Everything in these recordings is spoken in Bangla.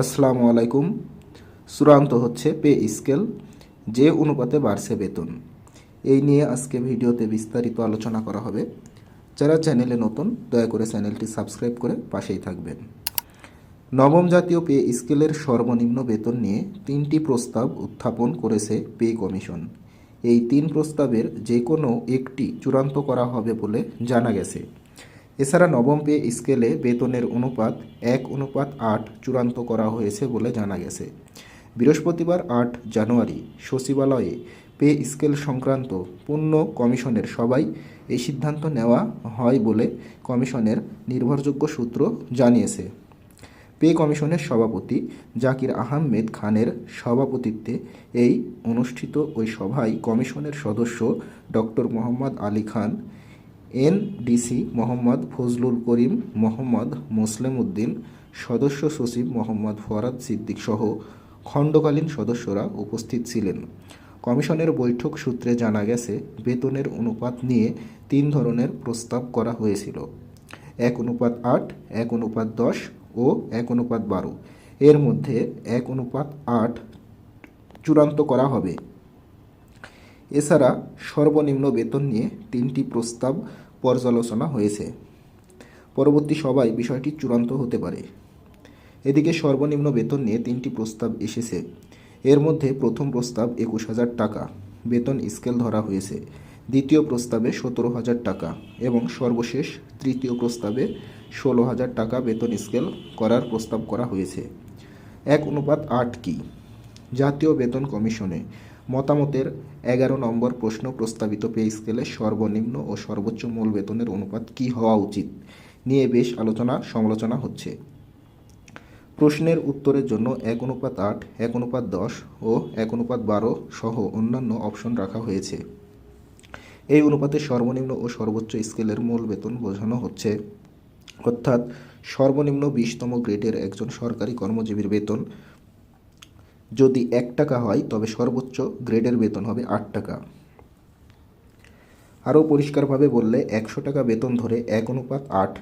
আসসালামু আলাইকুম। চূড়ান্ত হচ্ছে পে স্কেল, যে অনুপাতে বাড়ছে বেতন। এই নিয়ে আজকে ভিডিওতে বিস্তারিত আলোচনা করা হবে। যারা চ্যানেলে নতুন, দয়া করে চ্যানেলটি সাবস্ক্রাইব করে পাশেই থাকবেন। নবম জাতীয় পে স্কেলের সর্বনিম্ন বেতন নিয়ে তিনটি প্রস্তাব উত্থাপন করেছে পে কমিশন। এই তিন প্রস্তাবের যে কোনো একটি চূড়ান্ত করা হবে বলে জানা গেছে। এছাড়া নবম পে স্কেলে বেতনের অনুপাত এক, অনুপাত আট চূড়ান্ত করা হয়েছে বলে জানা গেছে। বৃহস্পতিবার আট জানুয়ারি সচিবালয়ে পে স্কেল সংক্রান্ত পূর্ণ কমিশনের সবাই এই সিদ্ধান্ত নেওয়া হয় বলে কমিশনের নির্ভরযোগ্য সূত্র জানিয়েছে। পে কমিশনের সভাপতি জাকির আহমেদ খানের সভাপতিত্বে এই অনুষ্ঠিত ওই সভায় কমিশনের সদস্য ডক্টর মোহাম্মদ আলী খান এনডিসি মোহাম্মদ ফজলুল করিম, মোহাম্মদ মুসলিম উদ্দিন, সদস্য সচিব মোহাম্মদ ফরাদ সিদ্দিক সহ খণ্ডকালীন সদস্যরা উপস্থিত ছিলেন। কমিশনের বৈঠক সূত্রে জানা গেছে, বেতনের অনুপাত নিয়ে তিন ধরনের প্রস্তাব করা হয়েছিল। এক অনুপাত আট, এক অনুপাত দশ ও এক অনুপাত বারো। এর মধ্যে এক অনুপাত আট চূড়ান্ত করা হবে। এছাড়া সর্বনিম্ন বেতন নিয়ে তিনটি প্রস্তাব পর্যালোচনা হয়েছে। পরবর্তী সভায় বিষয়টি চূড়ান্ত হতে পারে। এদিকে সর্বনিম্ন বেতন নিয়ে তিনটি প্রস্তাব এসেছে। এর মধ্যে প্রথম প্রস্তাব একুশ হাজার টাকা, বেতন স্কেল ধরা হয়েছে। দ্বিতীয় প্রস্তাবে সতেরো হাজার টাকা এবং সর্বশেষ তৃতীয় প্রস্তাবে ষোলো হাজার টাকা বেতন স্কেল করার প্রস্তাব করা হয়েছে। এক অনুপাত আট কি? জাতীয় বেতন কমিশনে মতামতের এগারো নম্বর প্রশ্ন প্রস্তাবিত পে স্কেলে সর্বনিম্ন ও সর্বোচ্চ মূল বেতনের অনুপাত কী হওয়া উচিত নিয়ে বেশ আলোচনা সমালোচনা হচ্ছে। প্রশ্নের উত্তরের জন্য এক অনুপাত আট, এক অনুপাত দশ ও এক অনুপাত বারো সহ অন্যান্য অপশন রাখা হয়েছে। এই অনুপাতে সর্বনিম্ন ও সর্বোচ্চ স্কেলের মূল বেতন বোঝানো হচ্ছে। অর্থাৎ সর্বনিম্ন বিশতম গ্রেডের একজন সরকারি কর্মজীবীর বেতন যদি এক টাকা হয়, তবে সর্বোচ্চ গ্রেডের বেতন হবে আট টাকা। আরও পরিষ্কারভাবে বললে, একশো টাকা বেতন ধরে এক অনুপাত আট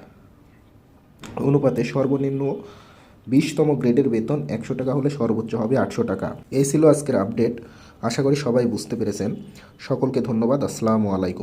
অনুপাতে সর্বনিম্ন বিশতম গ্রেডের বেতন একশো টাকা হলে সর্বোচ্চ হবে আটশো টাকা। এই ছিল আজকের আপডেট। আশা করি সবাই বুঝতে পেরেছেন। সকলকে ধন্যবাদ। আসসালামু আলাইকুম।